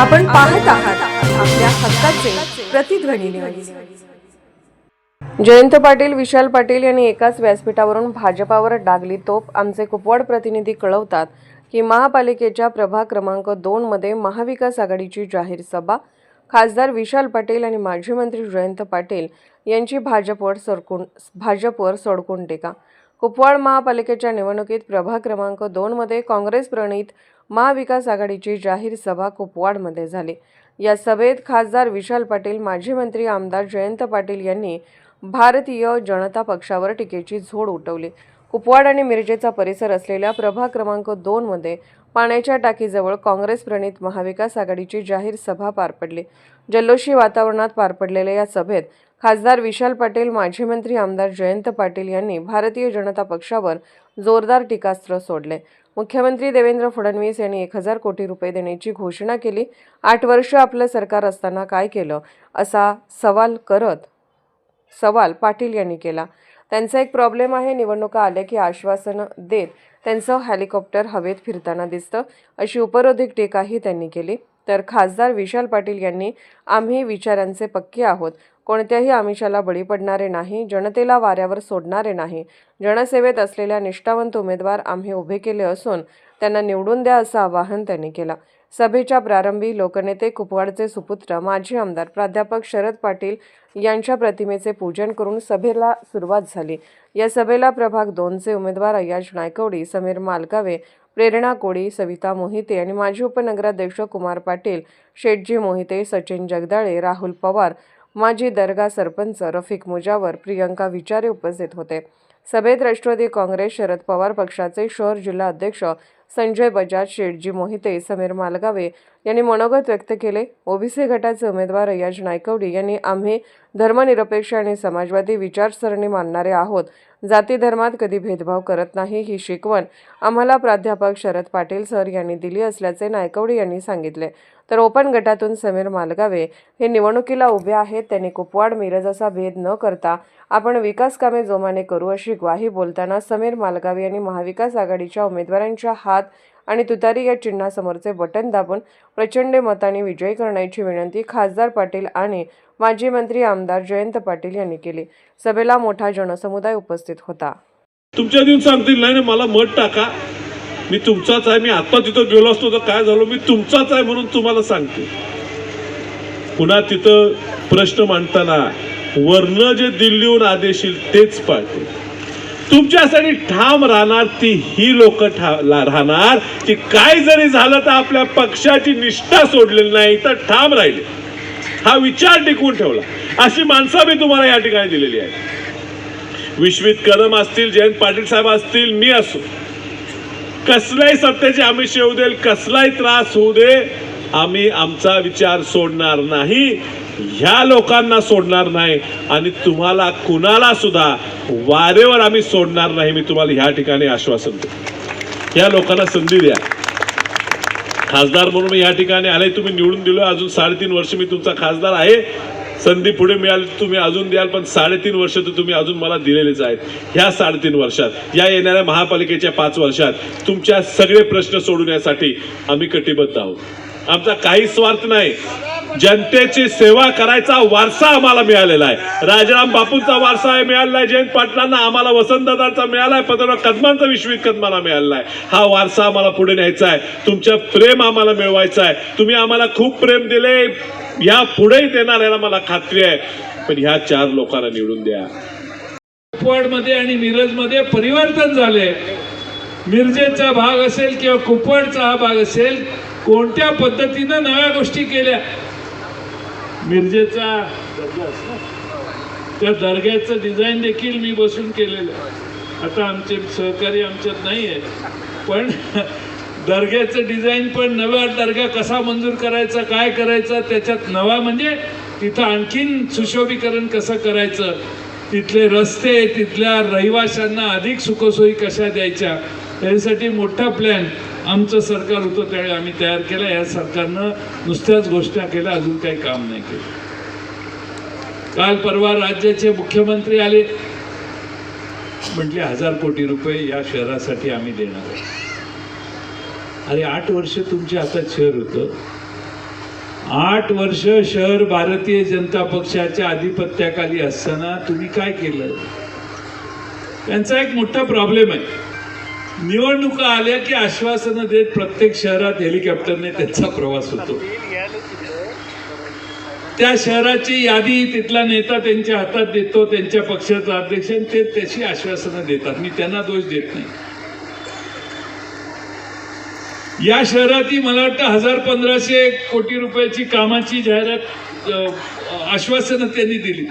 आपण पाहत आहात आपल्या हक्काचे प्रतिध्वनी जयंत पाटील विशाल पाटील यांनी एकाच व्यासपीठावरून भाजपावर डागली तोप आमचे कुपवाड प्रतिनिधी कळवतात की महापालिकेच्या प्रभाग क्रमांक दोन मध्ये महाविकास आघाडीची जाहीर सभा. खासदार विशाल पाटील आणि माजी मंत्री जयंत पाटील यांची भाजपवर सरकून भाजपवर सोडकून टीका. कुपवाड महापालिकेच्या निवडणुकीत प्रभाग क्रमांक दोनमध्ये काँग्रेस प्रणित महाविकास आघाडीची जाहीर सभा कुपवाडमध्ये झाली. या सभेत खासदार विशाल पाटील माजी मंत्री आमदार जयंत पाटील यांनी भारतीय जनता पक्षावर टीकेची झोड उठवली. कुपवाड आणि मिरजेचा परिसर असलेल्या प्रभाग क्रमांक दोनमध्ये पाण्याच्या टाकीजवळ काँग्रेस प्रणित महाविकास आघाडीची जाहीर सभा पार पडली. जल्लोषी वातावरणात पार पडलेल्या या सभेत खासदार विशाल पाटील माजी मंत्री आमदार जयंत पाटील यांनी भारतीय जनता पक्षावर जोरदार टीकास्त्र सोडले. मुख्यमंत्री देवेंद्र फडणवीस यांनी एक हजार कोटी रुपये देण्याची घोषणा केली. आठ वर्ष आपलं सरकार असताना काय केलं? असा सवाल करत सवाल पाटील यांनी केला. त्यांचा एक प्रॉब्लेम आहे. निवडणुका आल्या की आश्वासनं देत त्यांचं हेलिकॉप्टर हवेत फिरताना दिसतं. अशी उपरोधिक टीकाही त्यांनी केली. तर खासदार विशाल पाटील यांनी आम्ही विचारांचे पक्के आहोत. कोणत्याही आमिषाला बळी पडणारे नाही जनतेला वाऱ्यावर सोडणारे नाही. जनसेवेत असलेल्या निष्ठावंत उमेदवार आम्ही उभे केले असून त्यांना निवडून द्या असं आवाहन त्यांनी केलं. सभेच्या प्रारंभी लोकनेते कुपवाडचे सुपुत्र माजी आमदार प्राध्यापक शरद पाटील यांच्या प्रतिमेचे पूजन करून सभेला सुरुवात झाली. या सभेला प्रभाग दोनचे उमेदवार अय्याज नायकवडी समीर मालकावे प्रेरणा कोळी सविता मोहिते आणि माजी उपनगराध्यक्ष कुमार पाटील शेटजी मोहिते सचिन जगदाळे राहुल पवार माजी दर्गा सरपंच रफिक मुजावर प्रियंका विचारे उपस्थित होते. सभेत राष्ट्रवादी काँग्रेस शरद पवार पक्षाचे शहर जिल्हा अध्यक्ष संजय बजाज शेटजी मोहिते समीर मालगावे यांनी मनोगत व्यक्त केले. ओबीसी गटाचे उमेदवार अय्याज नायकवडी यांनी आम्ही धर्मनिरपेक्ष आणि समाजवादी विचारसरणी मानणारे आहोत. जाती धर्मात कधी भेदभाव करत नाही ही शिकवण आम्हाला प्राध्यापक शरद पाटील सर यांनी दिली असल्याचे नायकवडी यांनी सांगितले. तर ओपन गटातून समीर मालगावे हे निवडणुकीला उभे आहेत. त्यांनी कुपवाड मिरज असा भेद न करता आपण विकास कामे जोमाने करू अशी ग्वाही बोलताना समीर मालगावे यांनी महाविकास आघाडीच्या उमेदवारांच्या हात आणि तुतारी या चिन्हासमोरचे बटन दाबून प्रचंड मताने विजयी करण्याची विनंती खासदार पाटील आणि माजी मंत्री आमदार जयंत पाटील यांनी केली. सभेला मोठा जनसमुदाय उपस्थित होता. तुमच्या देऊन सांगतील नाही मला मत टाका. मी तुमचाच आहे मी आत्ता तिथं गेलो असतो तर काय झालो? मी तुमचाच आहे म्हणून तुम्हाला सांगते. पुन्हा तिथं प्रश्न मांडताना वर्ण जे दिल्लीहून आदेश येईल तेच पाळते तुमच्यासाठी ठाम राहणार ती ही लोक राहणार की काय जरी झालं तर आपल्या पक्षाची निष्ठा सोडलेली नाही तर ठाम राहिले. हा विचार टिकवून ठेवला. अशी माणसं मी तुम्हाला या ठिकाणी दिलेली आहे विश्वित कदम असतील जयंत पाटील साहेब असतील मी असो. कसलाही सत्तेचे आमिष येऊ देईल कसलाही त्रास होऊ दे आम्ही आमचा विचार सोडणार नाही ह्या लोकांना सोडणार नाही आणि तुम्हाला कुणाला सुद्धा वारेवर आम्ही सोडणार नाही मी तुम्हाला ह्या ठिकाणी आश्वासन देतो. या लोकांना संधी द्या. खासदार म्हणून मी या ठिकाणी आले तुम्ही निवडून दिलो अजून साडेतीन वर्ष मी तुमचा खासदार आहे. संधी पुढे मिळाली तुम्ही अजून द्याल पण साडेतीन वर्ष तर तुम्ही अजून मला दिलेलेच आहेत. ह्या साडेतीन वर्षात या येणाऱ्या महापालिकेच्या पाच वर्षात तुमच्या सगळे प्रश्न सोडवण्यासाठी आम्ही कटिबद्ध आहोत. आमचा काही स्वार्थ नाही. जनतेची सेवा करायचा वारसा आम्हाला मिळालेला आहे. राजाराम बापूंचा वारसा आहे मिळालेला आहे जयंत पाटलांना आम्हाला वसंतदादांचा मिळाला आहे पत्रकार कदमांचा विश्वित कदमाला मिळालेला आहे. हा वारसा आम्हाला पुढे न्यायचा आहे. तुमचं प्रेम आम्हाला मिळवायचं आहे. तुम्ही आम्हाला खूप प्रेम दिले. या पुढेही देणार याला मला खात्री आहे. पण ह्या चार लोकांना निवडून द्या. कुपवाडमध्ये आणि मिरजमध्ये परिवर्तन झाले. मिरजेचा भाग असेल किंवा कुपवाडचा हा भाग असेल कोणत्या पद्धतीनं नव्या गोष्टी केल्या? मिरजेचा त्या दर्ग्याचं डिझाईन देखील मी बसून केलेलं. आता आमचे सहकारी आमच्यात नाही आहे पण दर्ग्याचं डिझाईन पण नवा दर्गा कसा मंजूर करायचा काय करायचा त्याच्यात नवा म्हणजे तिथं आणखीन सुशोभीकरण कसं करायचं? तिथले रस्ते तिथल्या रहिवाशांना अधिक सुखसोयी कशा द्यायच्या? यासाठी मोठा प्लॅन आमचं सरकार होतं त्यावेळी आम्ही तयार केला. या सरकारनं नुसत्याच घोषणा केल्या अजून काही काम नाही केलं. काल परवा राज्याचे मुख्यमंत्री आले. म्हटले हजार कोटी रुपये या शहरासाठी आम्ही देणार आहे अरे आठ वर्ष तुमच्या हातात शहर होतं. आठ वर्ष शहर भारतीय जनता पक्षाच्या अधिपत्याखाली असताना तुम्ही काय केलं? त्यांचा एक मोठा प्रॉब्लेम आहे. निवडणुका आल्या की आश्वासनं देत प्रत्येक शहरात हेलिकॉप्टरने त्यांचा प्रवास होतो. त्या शहराची यादी तिथला नेता त्यांच्या हातात देतो त्यांच्या पक्षाचा अध्यक्ष ते त्याची आश्वासनं देतात. मी त्यांना दोष देत नाही. या शहरातही मला वाटतं हजार पंधराशे कोटी रुपयाची कामाची जाहिरात आश्वासनं त्यांनी दिली.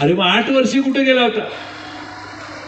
अरे मग आठ वर्षी कुठे गेला होता?